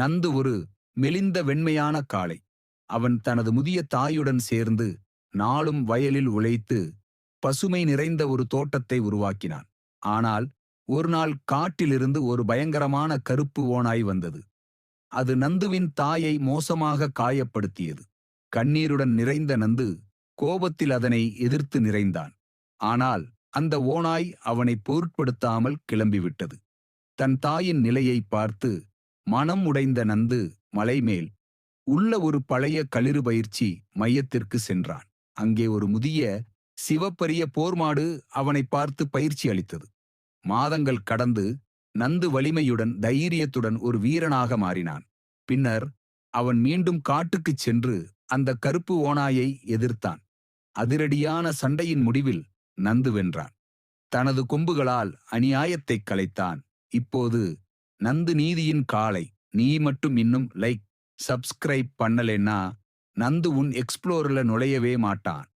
நந்து ஒரு மெலிந்த வெண்மையான காளை. அவன் தனது முதிய தாயுடன் சேர்ந்து நாளும் வயலில் உழைத்து பசுமை நிறைந்த ஒரு தோட்டத்தை உருவாக்கினான். ஆனால் ஒரு நாள் காட்டிலிருந்து ஒரு பயங்கரமான கருப்பு ஓனாய் வந்தது. அது நந்துவின் தாயை மோசமாக காயப்படுத்தியது. கண்ணீருடன் நிறைந்த நந்து கோபத்தில் அதனை எதிர்த்து நிறைந்தான். ஆனால் அந்த ஓநாய் அவனை பொருட்படுத்தாமல் கிளம்பிவிட்டது. தன் தாயின் நிலையை பார்த்து மனம் உடைந்த நந்து மலைமேல் உள்ள ஒரு பழைய களிறு பயிற்சி மையத்திற்கு சென்றான். அங்கே ஒரு முதிய சிவப்பரிய போர்மாடு அவனை பார்த்து பயிற்சி அளித்தது. மாதங்கள் கடந்து நந்து வலிமையுடன் தைரியத்துடன் ஒரு வீரனாக மாறினான். பின்னர் அவன் மீண்டும் காட்டுக்குச் சென்று அந்த கருப்பு ஓனாயை எதிர்த்தான். அதிரடியான சண்டையின் முடிவில் நந்து வென்றான். தனது கொம்புகளால் அநியாயத்தைக் கலைத்தான். இப்போது நந்து நீதியின் காலை. நீ மட்டும் இன்னும் லைக் சப்ஸ்கிரைப் பண்ணலைன்னா நந்து உன் எக்ஸ்ப்ளோரில் நுழையவே மாட்டான்.